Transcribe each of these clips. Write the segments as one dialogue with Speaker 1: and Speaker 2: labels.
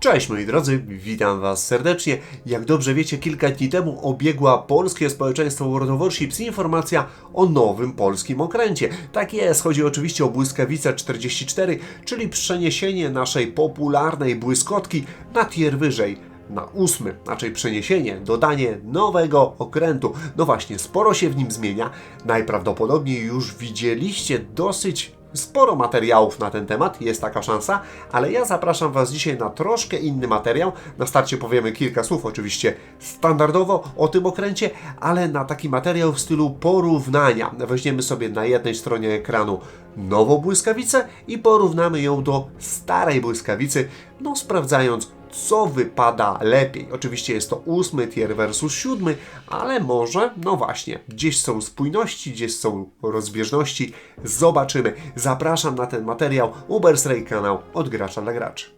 Speaker 1: Cześć moi drodzy, witam Was serdecznie. Jak dobrze wiecie, kilka dni temu obiegła Polskie Społeczeństwo World of Warships informacja o nowym polskim okręcie. Tak jest, chodzi oczywiście o błyskawicę 44, czyli przeniesienie naszej popularnej błyskotki na tier wyżej na ósmy, znaczy przeniesienie, dodanie nowego okrętu. No właśnie, sporo się w nim zmienia. Najprawdopodobniej już widzieliście dosyć sporo materiałów na ten temat, jest taka szansa, ale ja zapraszam Was dzisiaj na troszkę inny materiał. Na starcie powiemy kilka słów, oczywiście standardowo o tym okręcie, ale na taki materiał w stylu porównania. Weźmiemy sobie na jednej stronie ekranu nową błyskawicę i porównamy ją do starej błyskawicy, no sprawdzając co wypada lepiej. Oczywiście jest to ósmy tier versus siódmy, ale może, no właśnie, gdzieś są spójności, gdzieś są rozbieżności. Zobaczymy. Zapraszam na ten materiał Uber's Ray kanał od gracza dla graczy.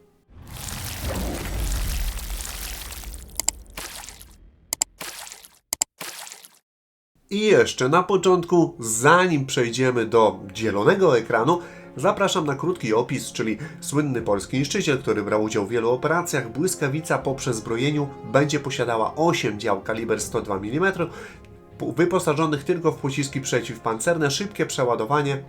Speaker 1: I jeszcze na początku, zanim przejdziemy do dzielonego ekranu, zapraszam na krótki opis, czyli słynny polski niszczyciel, który brał udział w wielu operacjach. Błyskawica po przezbrojeniu będzie posiadała 8 dział kaliber 102 mm, wyposażonych tylko w pociski przeciwpancerne, szybkie przeładowanie,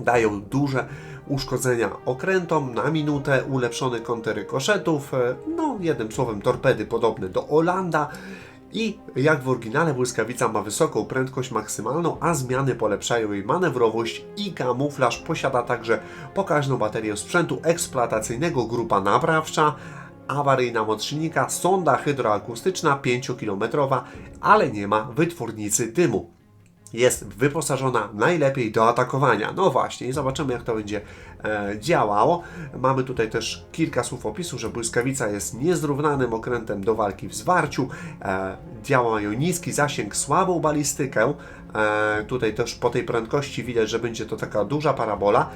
Speaker 1: dają duże uszkodzenia okrętom na minutę, ulepszony kąty rykoszetów, e, no jednym słowem torpedy podobne do Olanda. I jak w oryginale błyskawica ma wysoką prędkość maksymalną, a zmiany polepszają jej manewrowość i kamuflaż. Posiada także pokaźną baterię sprzętu eksploatacyjnego, grupa naprawcza, awaryjna moc silnika, sonda hydroakustyczna 5-kilometrowa, ale nie ma wytwórnicy dymu jest wyposażona najlepiej do atakowania. No właśnie, zobaczymy, jak to będzie e, działało. Mamy tutaj też kilka słów opisu, że błyskawica jest niezrównanym okrętem do walki w zwarciu. E, działają niski zasięg, słabą balistykę. E, tutaj też po tej prędkości widać, że będzie to taka duża parabola.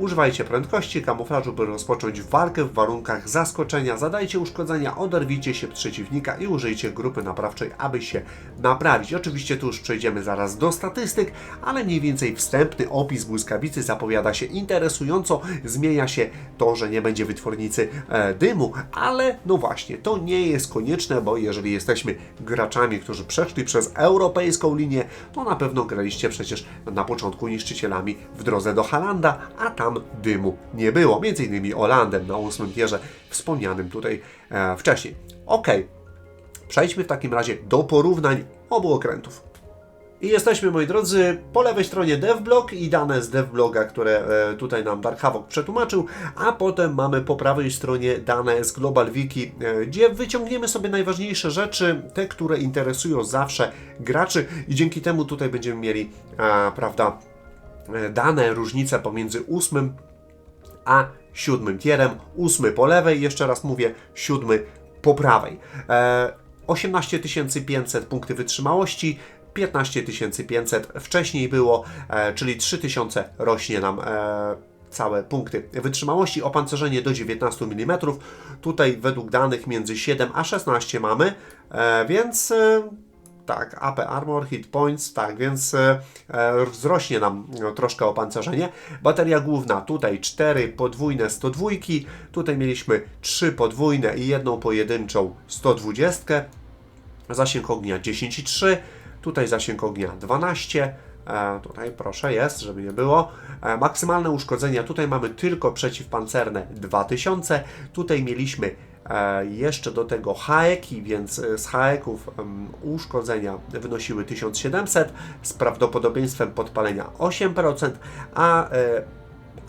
Speaker 1: Używajcie prędkości kamuflażu, by rozpocząć walkę w warunkach zaskoczenia. Zadajcie uszkodzenia, oderwijcie się przeciwnika i użyjcie grupy naprawczej, aby się naprawić. Oczywiście tu już przejdziemy zaraz do statystyk, ale mniej więcej wstępny opis błyskawicy zapowiada się interesująco. Zmienia się to, że nie będzie wytwornicy e, dymu, ale no właśnie, to nie jest konieczne, bo jeżeli jesteśmy graczami, którzy przeszli przez europejską linię, to na pewno graliście przecież na początku niszczycielami w drodze do Halanda, a tam dymu nie było. Między innymi Olandem na ósmym tierze, wspomnianym tutaj e, wcześniej. Ok, przejdźmy w takim razie do porównań obu okrętów. I jesteśmy, moi drodzy, po lewej stronie DevBlog i dane z DevBloga, które e, tutaj nam Dark przetłumaczył, a potem mamy po prawej stronie dane z Global Wiki, e, gdzie wyciągniemy sobie najważniejsze rzeczy, te, które interesują zawsze graczy i dzięki temu tutaj będziemy mieli, e, prawda, dane różnice pomiędzy ósmym a siódmym tierem. Ósmy po lewej, jeszcze raz mówię, siódmy po prawej. E, 18 500 punkty wytrzymałości, 15 500 wcześniej było, e, czyli 3000 rośnie nam e, całe punkty wytrzymałości. Opancerzenie do 19 mm. Tutaj według danych między 7 a 16 mamy, e, więc e, tak, AP Armor, Hit Points, tak, więc e, e wzrośnie nam no, troszkę opancerzenie. Bateria główna, tutaj 4 podwójne 102, tutaj mieliśmy 3 podwójne i jedną pojedynczą 120, zasięg ognia 10,3, tutaj zasięg ognia 12, E, tutaj proszę jest, żeby nie było. Maksymalne uszkodzenia, tutaj mamy tylko przeciwpancerne 2000. Tutaj mieliśmy jeszcze do tego haeki, więc z haeków uszkodzenia wynosiły 1700 z prawdopodobieństwem podpalenia 8%, a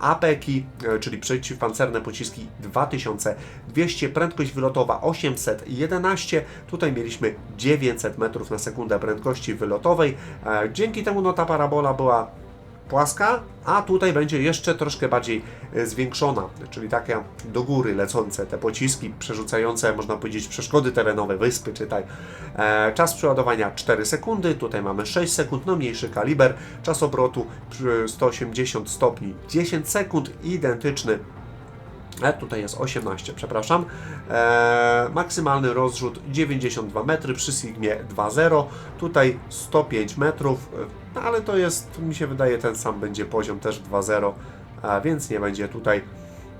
Speaker 1: APEKI, e, czyli przeciwpancerne pociski 2200, prędkość wylotowa 811, tutaj mieliśmy 900 metrów na sekundę prędkości wylotowej. E, dzięki temu no, ta parabola była płaska, a tutaj będzie jeszcze troszkę bardziej e, zwiększona, czyli takie do góry lecące te pociski, przerzucające, można powiedzieć, przeszkody terenowe, wyspy, czytaj. E, czas przeładowania 4 sekundy, tutaj mamy 6 sekund, no mniejszy kaliber, czas obrotu 180 stopni 10 sekund, identyczny tutaj jest 18, przepraszam. E, maksymalny rozrzut 92 metry przy Sigmie 2.0. Tutaj 105 metrów, no, ale to jest, mi się wydaje, ten sam będzie poziom też 2.0, więc nie będzie tutaj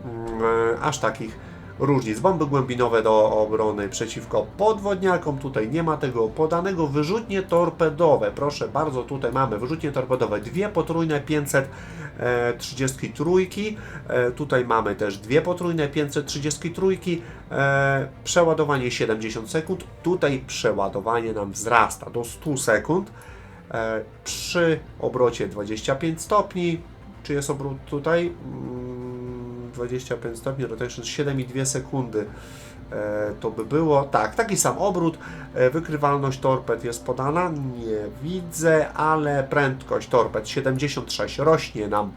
Speaker 1: mm, aż takich różnic. Bomby głębinowe do obrony przeciwko podwodniakom, tutaj nie ma tego podanego. Wyrzutnie torpedowe, proszę bardzo, tutaj mamy wyrzutnie torpedowe, dwie potrójne 533, e, tutaj mamy też dwie potrójne 533, e, przeładowanie 70 sekund, tutaj przeładowanie nam wzrasta do 100 sekund. E, przy obrocie 25 stopni, czy jest obrót tutaj? Mm, 25 stopni, rotation 7,2 sekundy. E, To by było, tak, taki sam obrót. E, Wykrywalność torped jest podana, nie widzę, ale prędkość torped 76 rośnie nam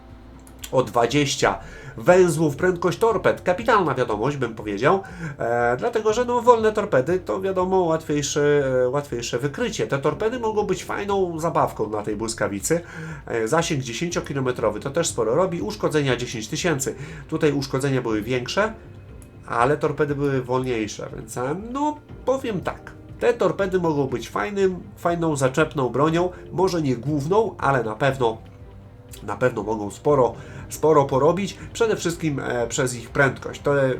Speaker 1: o 20 węzłów prędkość torped. Kapitalna wiadomość, bym powiedział, e, dlatego że no, wolne torpedy to wiadomo łatwiejsze, e, łatwiejsze wykrycie. Te torpedy mogą być fajną zabawką na tej błyskawicy. E, zasięg 10-kilometrowy to też sporo robi. Uszkodzenia 10 tysięcy. Tutaj uszkodzenia były większe, ale torpedy były wolniejsze, więc e, no powiem tak. Te torpedy mogą być fajnym, fajną zaczepną bronią, może nie główną, ale na pewno na pewno mogą sporo, sporo porobić, przede wszystkim e, przez ich prędkość. To, e,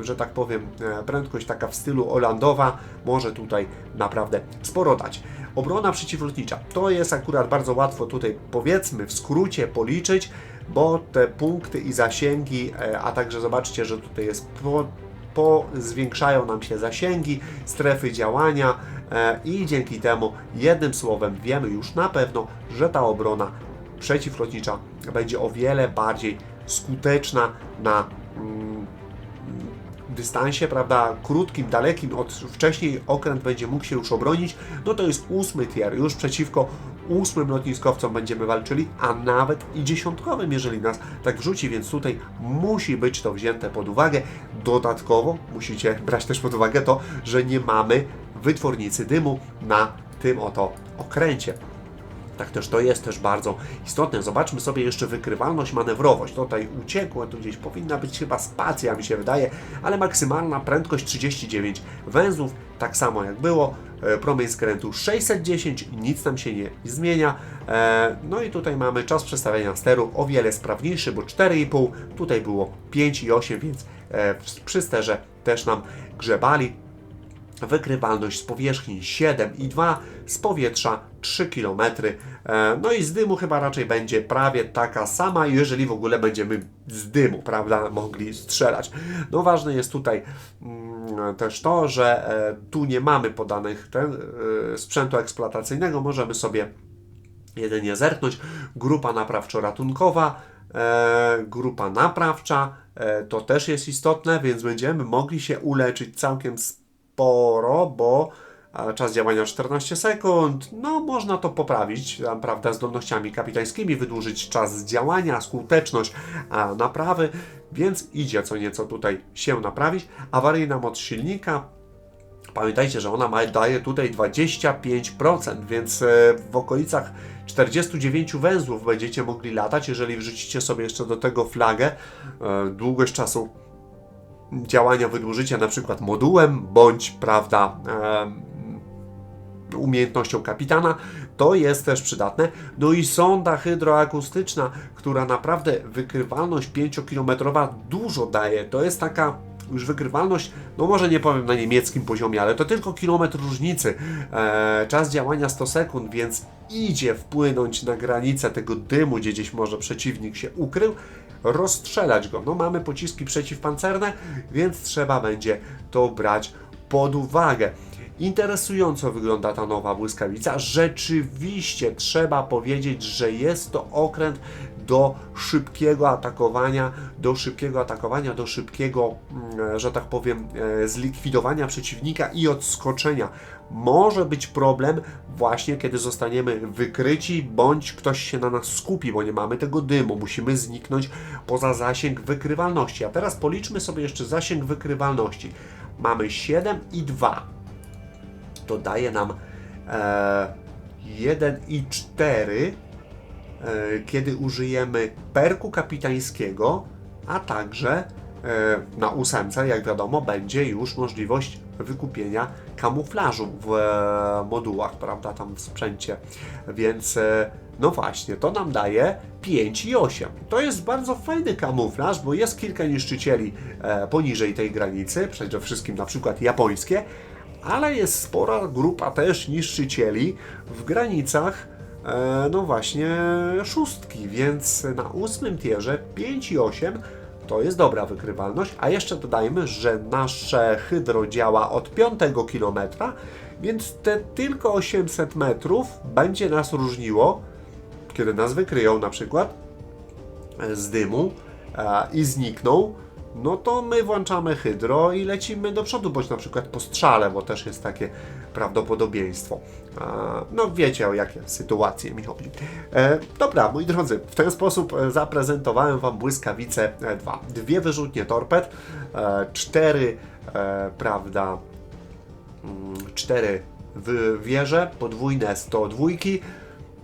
Speaker 1: że tak powiem, e, prędkość taka w stylu Olandowa może tutaj naprawdę sporo dać. Obrona przeciwlotnicza to jest akurat bardzo łatwo tutaj, powiedzmy, w skrócie policzyć, bo te punkty i zasięgi, a także zobaczcie, że tutaj jest po, po zwiększają nam się zasięgi, strefy działania i dzięki temu jednym słowem wiemy już na pewno, że ta obrona przeciwlotnicza będzie o wiele bardziej skuteczna na mm, dystansie, prawda, krótkim, dalekim, od wcześniej okręt będzie mógł się już obronić, no to jest ósmy tier, już przeciwko ósmym lotniskowcom będziemy walczyli, a nawet i dziesiątkowym, jeżeli nas tak wrzuci, więc tutaj musi być to wzięte pod uwagę. Dodatkowo musicie brać też pod uwagę to, że nie mamy wytwornicy dymu na tym oto okręcie. Tak też to jest też bardzo istotne. Zobaczmy sobie jeszcze wykrywalność, manewrowość. Tutaj uciekło, tu gdzieś powinna być chyba spacja, mi się wydaje, ale maksymalna prędkość 39 węzłów, tak samo jak było. E, Promień skrętu 610, nic tam się nie zmienia. E, No i tutaj mamy czas przestawiania steru o wiele sprawniejszy, bo 4,5, tutaj było 5,8, więc e, przy sterze też nam grzebali. Wykrywalność z powierzchni 7,2, z powietrza 3 km. E, No i z dymu chyba raczej będzie prawie taka sama, jeżeli w ogóle będziemy z dymu, prawda, mogli strzelać. No ważne jest tutaj mm, też to, że e, tu nie mamy podanych ten, e, sprzętu eksploatacyjnego, możemy sobie jedynie zerknąć. Grupa naprawczo-ratunkowa, grupa naprawcza, to też jest istotne, więc będziemy mogli się uleczyć całkiem sporo, bo czas działania 14 sekund, no można to poprawić, prawda, zdolnościami kapitańskimi, wydłużyć czas działania, skuteczność naprawy, więc idzie co nieco tutaj się naprawić. Awaryjna moc silnika, Pamiętajcie, że ona ma, daje tutaj 25%, więc e, w okolicach 49 węzłów będziecie mogli latać, jeżeli wrzucicie sobie jeszcze do tego flagę, e, długość czasu działania wydłużycie na przykład modułem, bądź, prawda, umiejętnością kapitana, to jest też przydatne. No i sonda hydroakustyczna, która naprawdę wykrywalność 5-kilometrowa dużo daje. To jest taka już wykrywalność, no może nie powiem na niemieckim poziomie, ale to tylko kilometr różnicy. E, czas działania 100 sekund, więc idzie wpłynąć na granicę tego dymu, gdzie gdzieś może przeciwnik się ukrył, rozstrzelać go. No mamy pociski przeciwpancerne, więc trzeba będzie to brać pod uwagę. Interesująco wygląda ta nowa błyskawica. Rzeczywiście trzeba powiedzieć, że jest to okręt do szybkiego atakowania, do szybkiego atakowania, do szybkiego, mm, że tak powiem, e, zlikwidowania przeciwnika i odskoczenia. Może być problem właśnie, kiedy zostaniemy wykryci, bądź ktoś się na nas skupi, bo nie mamy tego dymu. Musimy zniknąć poza zasięg wykrywalności. A teraz policzmy sobie jeszcze zasięg wykrywalności. Mamy 7 i 2 to daje nam e, 1 i 4, e, kiedy użyjemy perku kapitańskiego, a także e, na ósemce, jak wiadomo, będzie już możliwość wykupienia kamuflażu w e, modułach, prawda, tam w sprzęcie. Więc No właśnie, to nam daje 5 i 8. To jest bardzo fajny kamuflaż, bo jest kilka niszczycieli poniżej tej granicy, przede wszystkim na przykład japońskie, ale jest spora grupa też niszczycieli w granicach e, no właśnie szóstki, więc na ósmym tierze 5 i 8 to jest dobra wykrywalność, a jeszcze dodajmy, że nasze hydro działa od 5 km, więc te tylko 800 metrów będzie nas różniło, kiedy nas wykryją na przykład z dymu e, i znikną, no to my włączamy hydro i lecimy do przodu, bądź na przykład po strzale, bo też jest takie prawdopodobieństwo. E, No wiecie o jakie sytuacje mi chodzi. E, dobra, moi drodzy, w ten sposób e, zaprezentowałem Wam błyskawice 2. Dwie wyrzutnie torped, e, cztery, e, prawda, mm, cztery wieże, podwójne 102.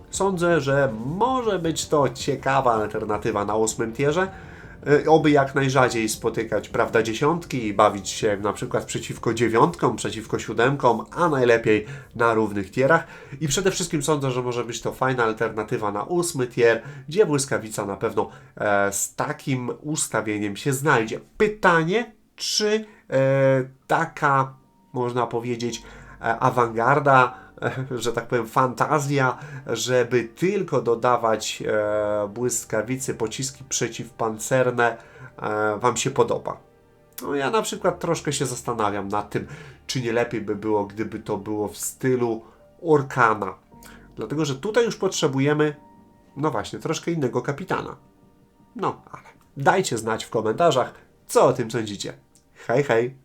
Speaker 1: Sądzę, że może być to ciekawa alternatywa na ósmym tierze. Y, Oby jak najrzadziej spotykać, prawda, dziesiątki i bawić się na przykład przeciwko dziewiątkom, przeciwko siódemkom, a najlepiej na równych tierach. I przede wszystkim sądzę, że może być to fajna alternatywa na ósmy tier, gdzie błyskawica na pewno e, z takim ustawieniem się znajdzie. Pytanie, czy e, taka, można powiedzieć, e, awangarda, że tak powiem, fantazja, żeby tylko dodawać e, błyskawicy, pociski przeciwpancerne, e, Wam się podoba. No ja na przykład troszkę się zastanawiam nad tym, czy nie lepiej by było, gdyby to było w stylu Orkana. Dlatego, że tutaj już potrzebujemy, no właśnie, troszkę innego kapitana. No, ale dajcie znać w komentarzach, co o tym sądzicie. Hej, hej!